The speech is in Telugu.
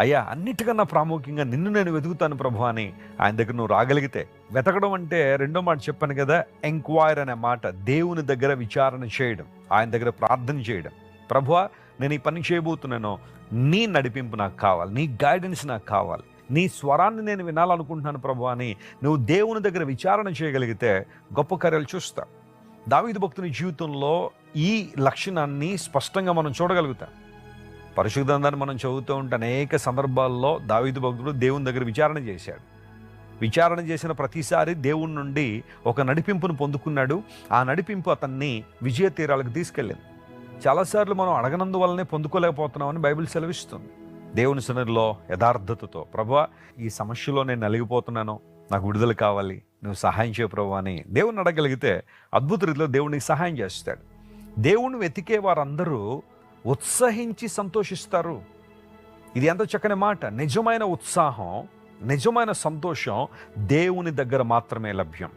అయ్యా అన్నిటికన్నా ప్రాముఖ్యంగా నిన్ను నేను వెతుకుతాను ప్రభు అని ఆయన దగ్గర నువ్వు రాగలిగితే. వెతకడం అంటే రెండో మాట చెప్పాను కదా ఎంక్వైర్ అనే మాట దేవుని దగ్గర విచారణ చేయడం ఆయన దగ్గర ప్రార్థన చేయడం. ప్రభువా నేను ఈ పని చేయబోతున్నాను. నీ నడిపింపు నాకు కావాలి నీ గైడెన్స్ నాకు కావాలి నీ స్వరాన్ని నేను వినాలనుకుంటున్నాను ప్రభు అని నువ్వు దేవుని దగ్గర విచారణ చేయగలిగితే గొప్ప కార్యాలు చూస్తా. దావిద భక్తుని జీవితంలో ఈ లక్షణాన్ని స్పష్టంగా మనం చూడగలుగుతాం. పరిశుద్ధందాన్ని మనం చదువుతూ ఉంటే అనేక సందర్భాల్లో దావీదు భక్తుడు దేవుని దగ్గర విచారణ చేశాడు. విచారణ చేసిన ప్రతిసారి దేవుని నుండి ఒక నడిపింపును పొందుకున్నాడు. ఆ నడిపింపు అతన్ని విజయ తీరాలకు తీసుకెళ్ళింది. చాలాసార్లు మనం అడగనందువల్లనే పొందుకోలేకపోతున్నామని బైబిల్ సెలవిస్తుంది. దేవుని సన్నిధిలో యథార్థతతో ప్రభా ఈ సమస్యలో నేను నలిగిపోతున్నాను. నాకు విడుదల కావాలి. నువ్వు సహాయం చేయ ప్రభు అని దేవుని అడగలిగితే అద్భుత రీతిలో దేవునికి సహాయం చేస్తాడు. దేవుని వెతికే వారందరూ ఉత్సహించి సంతోషిస్తారు. ఇది ఎంత చక్కని మాట. నిజమైన ఉత్సాహం నిజమైన సంతోషం దేవుని దగ్గర మాత్రమే లభ్యం.